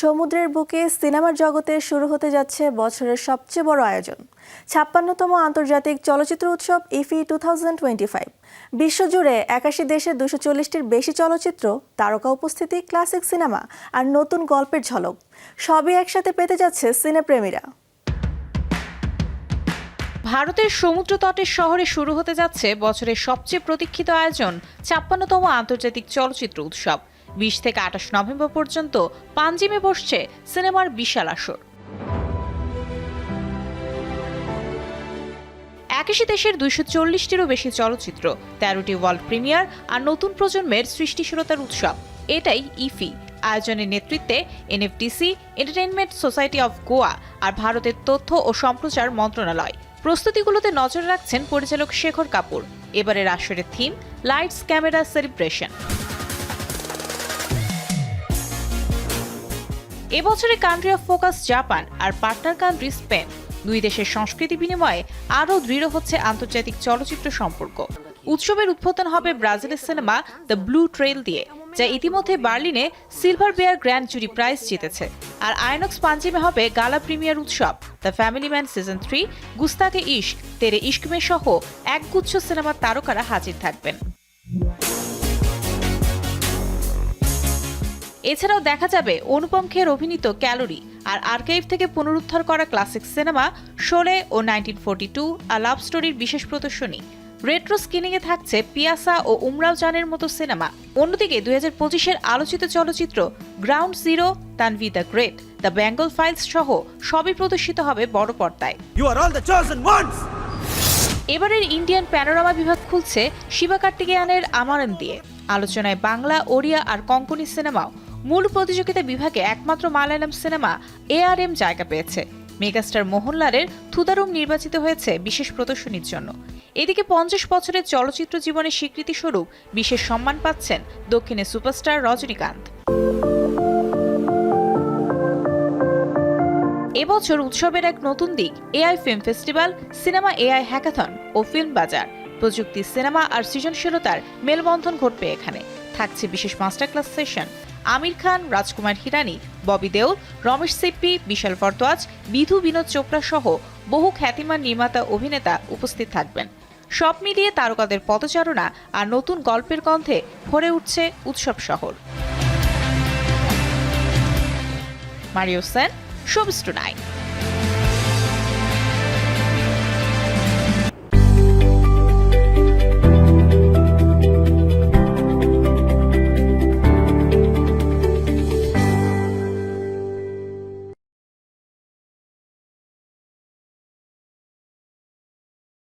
সমুদ্রের বুকে সিনেমার জগতে শুরু হতে যাচ্ছে বছরের সবচেয়ে বড় আয়োজন, ছাপ্পান্নতম আন্তর্জাতিক চলচ্চিত্র উৎসব IFFI two thousand twenty five. বিশ্বজুড়ে একাশি দেশে দুশো চল্লিশটির বেশি চলচ্চিত্র, তারকা উপস্থিতি, ক্লাসিক সিনেমা আর নতুন গল্পের ঝলক, সবই একসাথে পেতে যাচ্ছে সিনেপ্রেমীরা। ভারতের সমুদ্র তটের শহরে শুরু হতে যাচ্ছে বছরের সবচেয়ে প্রতীক্ষিত আয়োজন, ছাপ্পান্নতম আন্তর্জাতিক চলচ্চিত্র উৎসব। বিশ থেকে আঠাশ নভেম্বর পর্যন্ত পাঞ্জিমে বসছে সিনেমার বিশাল আসর। একাশি দেশের দুইশো চল্লিশটিরও বেশি চলচ্চিত্র, তেরোটি ওয়ার্ল্ড প্রিমিয়ার আর নতুন প্রজন্মের সৃষ্টিশীলতার উৎসব। এটাই ইফি। আয়োজনের নেতৃত্বে NFDC, entertainment society of Goa আর ভারতের তথ্য ও সম্প্রচার মন্ত্রণালয়। প্রস্তুতিগুলোতে নজর রাখছেন পরিচালক শেখর কাপুর। এবারের আসরের থিম লাইটস ক্যামেরা সেলিব্রেশন এবছরে কান্ট্রি অফ ফোকাস জাপান আর পার্টনার কান্ট্রি স্পেন দুই দেশের সংস্কৃতি বিনিময়ে আরও দৃঢ় হচ্ছে আন্তর্জাতিক চলচ্চিত্র সম্পর্ক। উৎসবের উদ্বোধন হবে ব্রাজিলের সিনেমা দ্য ব্লু ট্রেল দিয়ে, যা ইতিমধ্যে বার্লিনে silver bear grand jury prize জিতেছে। আর আয়নক্স পাঞ্জিমে হবে গালা প্রিমিয়ার উৎসব the family man season three গুস্তাকে Ishq, তেরে ইশকমে সহ একগুচ্ছ সিনেমার তারকারা হাজির থাকবেন। এছাড়াও দেখা যাবে অনুপম খের অভিনীত ক্যালোরি আর আর্কাইভ থেকে পুনরুদ্ধার করা ক্লাসিক সিনেমা শোলে ও নাইনটিন ফোর্টি টু আর লাভ স্টোরির বিশেষ প্রদর্শনী। রেট্রো স্ক্রিনিংয়ে থাকছে পিয়াসা ও উমরাও জানের মতো সিনেমা। অন্যদিকে দুই হাজার পঁচিশের আলোচিত চলচ্চিত্র ground zero Tanvi the great the Bengal files সহ সবই প্রদর্শিত হবে বড় পর্দায়! এবারের ইন্ডিয়ান প্যানোরামা বিভাগ খুলছে শিবা কার্তিকেয়ানের আমারন দিয়ে আলোচনায় বাংলা ওড়িয়া আর কঙ্কনি সিনেমাও মূল প্রতিযোগিতা বিভাগে একমাত্র মালায়ালাম সিনেমা এআরএম জায়গা পেয়েছে। মেগাস্টার মোহনলালের থুদারুম নির্বাচিত হয়েছে বিশেষ প্রদর্শনীর জন্য। এদিকে পঞ্চাশ বছরের চলচ্চিত্র জীবনের স্বীকৃতি স্বরূপ বিশেষ সম্মান পাচ্ছেন দক্ষিণে সুপারস্টার রজনীকান্ত। এবছর উৎসবের এক নতুন দিক AI film festival, cinema AI hackathon ও ফিল্ম বাজার। প্রযুক্তি, সিনেমা আর সৃজনশীলতার মেলবন্ধন ঘটবে এখানে। থাকছে বিশেষ master class session. Aamir Khan, Rajkumar Hirani, Bobby Deol, Ramesh Sippy, Vishal Bhardwaj Vidhu Vinod Chopra সহ বহু খ্যাতিমান নির্মাতা অভিনেতা উপস্থিত থাকবেন। সব মিলিয়ে তারকাদের পদচারণা আর নতুন গল্পের গন্ধে ভরে উঠছে উৎসব শহর। Mario Sen showbiz tonight